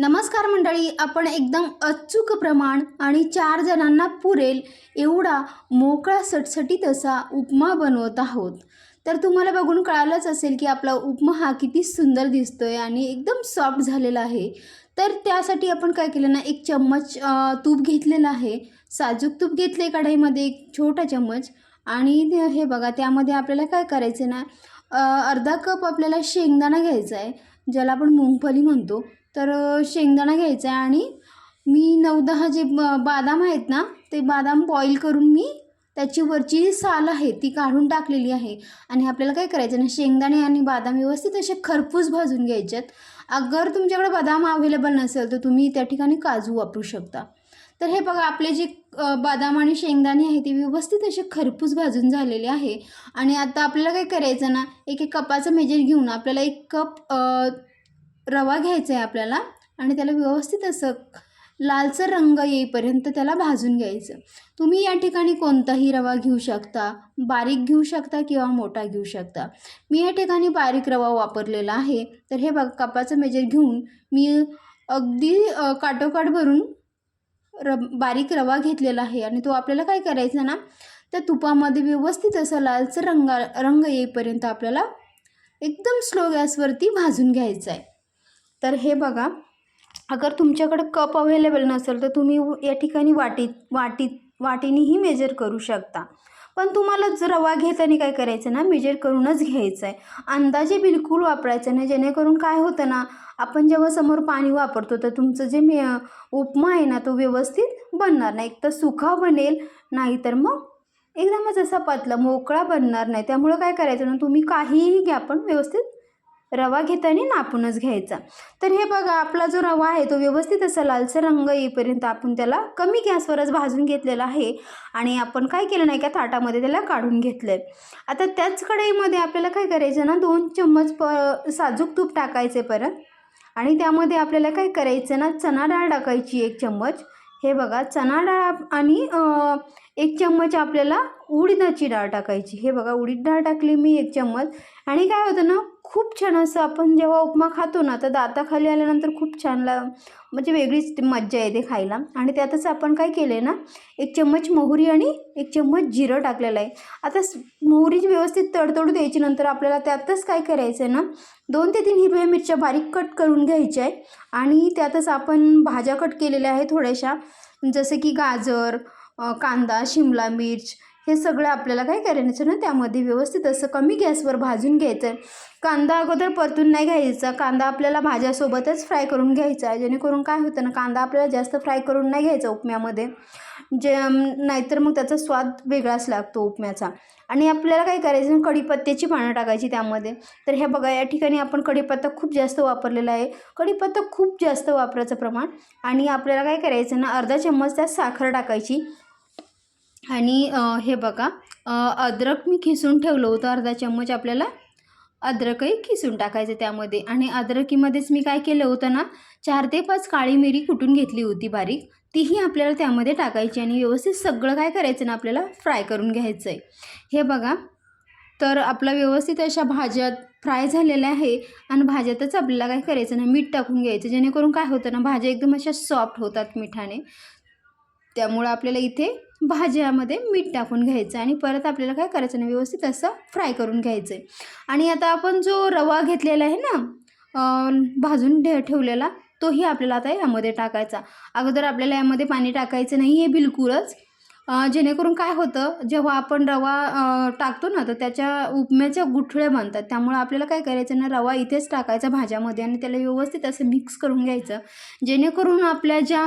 नमस्कार मंडळी आपण एकदम अचूक प्रमाण आणि चार जणांना पुरेल एवढा मोकळा सटसटीत असा उपमा बनवत आहोत. तर तुम्हाला बघून कळालंच असेल की आपला उपमा हा किती सुंदर दिसतोय आणि एकदम सॉफ्ट झालेला आहे. तर त्यासाठी आपण काय केलं ना एक चम्मच तूप घेतलेलं आहे. साजूक तूप घेतले कढईमध्ये एक छोटा चम्मच. आणि हे बघा त्यामध्ये आपल्याला काय करायचं ना अर्धा कप आपल्याला शेंगदाणा घ्यायचा आहे ज्याला आपण मुंगफली म्हणतो. तर शेंगदाणा घ्यायचा आहे आणि मी नऊ दहा जे ब बदाम आहेत ना ते बदाम बॉईल करून मी त्याची वरची जी साल आहे ती काढून टाकलेली आहे. आणि आपल्याला काय करायचं ना शेंगदाणे आणि बदाम व्यवस्थित असे खरपूस भाजून घ्यायच्यात अगर तुमच्याकडे बदाम अवेलेबल नसेल तर तुम्ही त्या ठिकाणी काजू वापरू शकता. तर हे बघा आपले जे बदाम आणि शेंगदाणे आहे ते व्यवस्थित असे खरपूस भाजून झालेले आहे. आणि आता आपल्याला काय करायचं ना एक एक कपाचं मेजर घेऊन आपल्याला एक कप रवा घ्यायचा आहे आपल्याला आणि त्याला व्यवस्थित असं लालसर रंग येईपर्यंत त्याला भाजून घ्यायचं. तुम्ही या ठिकाणी कोणताही रवा घेऊ शकता बारीक घेऊ शकता किंवा मोठा घेऊ शकता. मी या ठिकाणी बारीक रवा वापरलेला आहे. तर हे बघ कपाचं मेजर घेऊन मी अगदी काटोकाट भरून र बारीक रवा घेतलेला आहे आणि तो आपल्याला काय करायचा ना त्या तुपामध्ये व्यवस्थित असा लालसर रंगा रंग येईपर्यंत आपल्याला एकदम स्लो गॅसवरती भाजून घ्यायचं आहे. तर हे बघा अगर तुमच्याकडं कप अवेलेबल नसेल तर तुम्ही या ठिकाणी वाटीत वाटीत वाटीनेही मेजर करू शकता. पण तुम्हाला जर रवा घेताना काय करायचं ना मेजर करूनच घ्यायचं आहे अंदाजे बिलकुल वापरायचं नाही जेणेकरून काय होतं ना आपण जेव्हा समोर पाणी वापरतो तर तुमचं जे मे उपमा आहे ना तो व्यवस्थित बनणार नाही. एक तर सुका बनेल नाहीतर मग एकदमच असा पातला मोकळा बनणार नाही. त्यामुळं काय करायचं ना तुम्ही काहीही घ्या पण व्यवस्थित रवा घेताना नापूनच घ्यायचा. तर हे बघा आपला जो रवा आहे तो व्यवस्थित असा लालसर रंग येईपर्यंत आपण त्याला कमी गॅसवरच भाजून घेतलेला आहे आणि आपण काय केलं नाही का ताटामध्ये त्याला काढून घेतलं आहे आता त्याच कढईमध्ये आपल्याला काय करायचं ना दोन चम्मच प साजूक तूप टाकायचे परत आणि त्यामध्ये आपल्याला काय करायचं ना चणा डाळ टाकायची एक चम्मच. हे बघा चणा डाळ आणि एक चम्मच आपल्याला उडीदाची डाळ टाकायची. हे बघा उडीद डाळ टाकली मी एक चम्मच. आणि काय होतं ना खूप छान असं आपण जेव्हा उपमा खातो ना तर दाताखाली आल्यानंतर खूप छान ला म्हणजे वेगळीच मज्जा येते खायला. आणि त्यातच आपण काय केलं आहे ना एक चम्मच मोहरी आणि एक चम्मच जिरं टाकलेलं आहे. आता मोहरी मोहरीची व्यवस्थित तडतडू द्यायची नंतर आपल्याला त्यातच काय करायचं आहे ना दोन ते तीन हिरव्या मिरच्या बारीक कट करून घ्यायच्या आहे आणि त्यातच आपण भाज्या कट केलेल्या आहे थोड्याशा. जसं की गाजर कांदा शिमला मिर्च हे सगळं आपल्याला काय करायचं ना त्यामध्ये व्यवस्थित असं कमी गॅसवर भाजून घ्यायचं. कांदा अगोदर परतून नाही घ्यायचा. कांदा आपल्याला भाज्यासोबतच फ्राय करून घ्यायचा जेणेकरून काय होतं ना कांदा आपल्याला जास्त फ्राय करून नाही घ्यायचा उपम्यामध्ये. जे नाहीतर मग त्याचा स्वाद वेगळाच लागतो उपम्याचा. आणि आपल्याला काय करायचं कढीपत्त्याची पानं टाकायची त्यामध्ये. तर हे बघा या ठिकाणी आपण कढीपत्ता खूप जास्त वापरलेला आहे. कढीपत्ता खूप जास्त वापरायचं प्रमाण. आणि आपल्याला काय करायचं ना अर्धा चम्मच त्यात साखर टाकायची. आणि हे बघा अद्रक मी खिसून ठेवलं होतं अर्धा चम्मच आपल्याला. अद्रकही खिसून टाकायचं त्यामध्ये. आणि अद्रकीमध्येच मी काय केलं होतं ना चार ते पाच काळी मिरी कुटून घेतली होती बारीक. तीही आपल्याला त्यामध्ये टाकायची आणि व्यवस्थित सगळं काय करायचं ना आपल्याला फ्राय करून घ्यायचं आहे हे बघा तर आपला व्यवस्थित अशा भाज्यात फ्राय झालेल्या आहे आणि भाज्यातच आपल्याला काय करायचं ना मीठ टाकून घ्यायचं. जेणेकरून काय होतं ना भाज्या एकदम अशा सॉफ्ट होतात मिठाने. त्यामुळं आपल्याला इथे भाज्यामध्ये मीठ टाकून घ्यायचं आणि परत आपल्याला काय करायचं नाही व्यवस्थित असं फ्राय करून घ्यायचं आहे. आणि आता आपण जो रवा घेतलेला आहे ना भाजून ठे ठेवलेला तोही आपल्याला आता यामध्ये टाकायचा. अगोदर आपल्याला यामध्ये पाणी टाकायचं नाही आहे बिलकुलच. जेणेकरून काय होतं जेव्हा आपण रवा टाकतो ना तर त्याच्या उपम्याच्या गुठळ्या बनतात. त्यामुळं आपल्याला काय करायचं ना रवा इथेच टाकायचा भाज्यामध्ये आणि त्याला व्यवस्थित असं मिक्स करून घ्यायचं. जेणेकरून आपल्या ज्या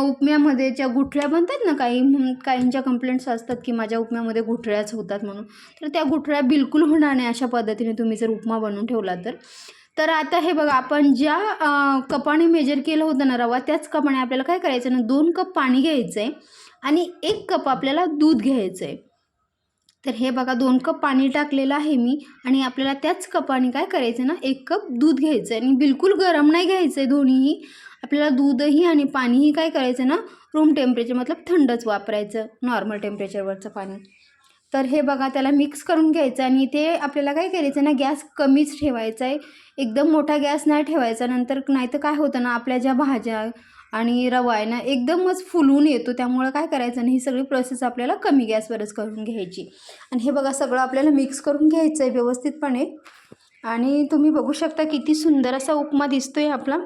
उपम्यामध्ये ज्या गुठळ्या बनतात ना काही काहींच्या कंप्लेंट्स असतात की माझ्या उपम्यामध्ये गुठळ्याच होतात म्हणून तर त्या गुठळ्या बिलकुल होणार नाही अशा पद्धतीने तुम्ही जर उपमा बनवून ठेवला तर. तर आता हे बघा आपण ज्या कपाने मेजर केलं होतं ना रवा त्याच कपाने आपल्याला काय करायचं ना दोन कप पाणी घ्यायचं आहे आणि एक कप आपल्याला दूध घ्यायचं आहे तर हे बघा दोन कप पाणी टाकलेलं आहे मी आणि आपल्याला त्याच कपाने काय करायचं ना एक कप दूध घ्यायचं आहे आणि बिलकुल गरम नाही घ्यायचं आहे दोन्हीही. आपल्याला दूधही आणि पाणीही काय करायचं ना रूम टेम्परेचर मतलब थंडच वापरायचं नॉर्मल टेम्परेचरवरचं पाणी. तर हे बघा त्याला मिक्स करून घ्यायचं आणि इथे आपल्याला काय करायचं ना गॅस कमीच ठेवायचा आहे. एकदम मोठा गॅस नाही ठेवायचा. नंतर नाही तर काय होतं ना आपल्या ज्या भाज्या आणि रवा आहे ना एकदमच फुलून येतो. त्यामुळं काय करायचं ना ही सगळी प्रोसेस आपल्याला कमी गॅसवरच करून घ्यायची. आणि हे बघा सगळं आपल्याला मिक्स करून घ्यायचं आहे व्यवस्थितपणे. आणि तुम्ही बघू शकता किती सुंदर असा उपमा दिसतो आहे आपला.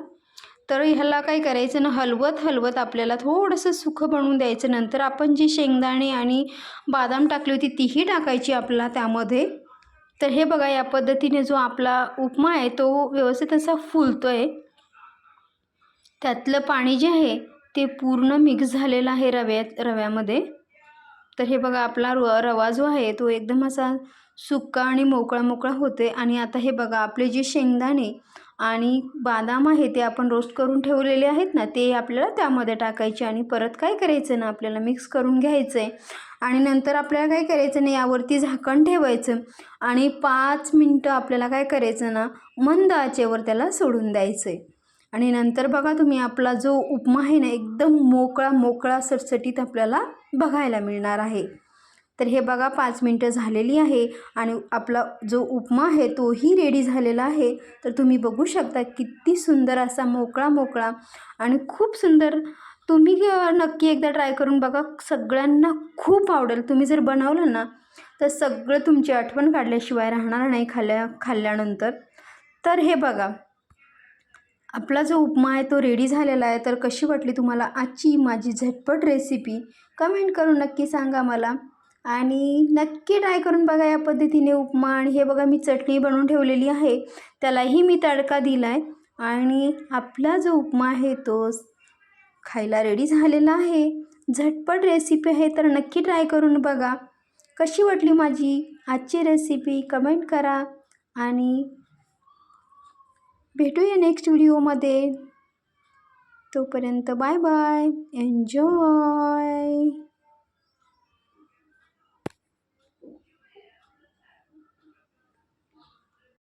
तर ह्याला काय करायचं ना हलवत हलवत आपल्याला थोडंसं सुखं बनवून द्यायचं. नंतर आपण जी शेंगदाणे आणि बादाम टाकली होती तीही टाकायची आपला त्यामध्ये. तर हे बघा या पद्धतीने जो आपला उपमा आहे तो व्यवस्थित असा फुलतो आहे त्यातलं पाणी जे आहे ते पूर्ण मिक्स झालेलं आहे रव्यात रव्यामध्ये. तर हे बघा आपला र रवा जो आहे तो एकदम असा सुका आणि मोकळा मोकळा होते आणि आता हे बघा आपले जे शेंगदाणे आणि बादाम आहे ते आपण रोस्ट करून ठेवलेले आहेत ना ते आपल्याला त्यामध्ये टाकायचे आणि परत काय करायचं ना आपल्याला मिक्स करून घ्यायचं आहे आणि नंतर आपल्याला काय करायचं ना यावरती झाकण ठेवायचं आणि पाच मिनटं आपल्याला काय करायचं ना मंद आचेवर त्याला सोडून द्यायचं आहे आणि नंतर बघा तुम्ही आपला जो उपमा आहे ना एकदम मोकळा मोकळा सटसटीत आपल्याला बघायला मिळणार आहे. तर हे बघा पाच मिनटं झालेली आहे आणि आपला जो उपमा आहे तोही रेडी झालेला आहे. तर तुम्ही बघू शकता किती सुंदर असा मोकळा मोकळा आणि खूप सुंदर. तुम्ही नक्की एकदा ट्राय करून बघा. सगळ्यांना खूप आवडेल. तुम्ही जर बनवलं ना तर सगळं तुमची आठवण काढल्याशिवाय राहणार नाही खाल्ल्या खाल्ल्यानंतर. तर हे बघा आपला जो उपमा आहे तो रेडी झालेला आहे. तर कशी वाटली तुम्हाला आजची माझी झटपट रेसिपी कमेंट करून नक्की सांगा मला. आणि नक्की ट्राय करून बघा या पद्धतीने उपमा आणि हे बघा मी चटणी बनवून ठेवलेली आहे. त्यालाही मी तडका दिला आहे आणि आपला जो उपमा आहे तो खायला रेडी झालेला आहे. झटपट रेसिपी आहे तर नक्की ट्राय करून बघा. कशी वाटली माझी आजची रेसिपी कमेंट करा. आणि भेटूया नेक्स्ट व्हिडिओमध्ये तोपर्यंत बाय बाय एन्जॉय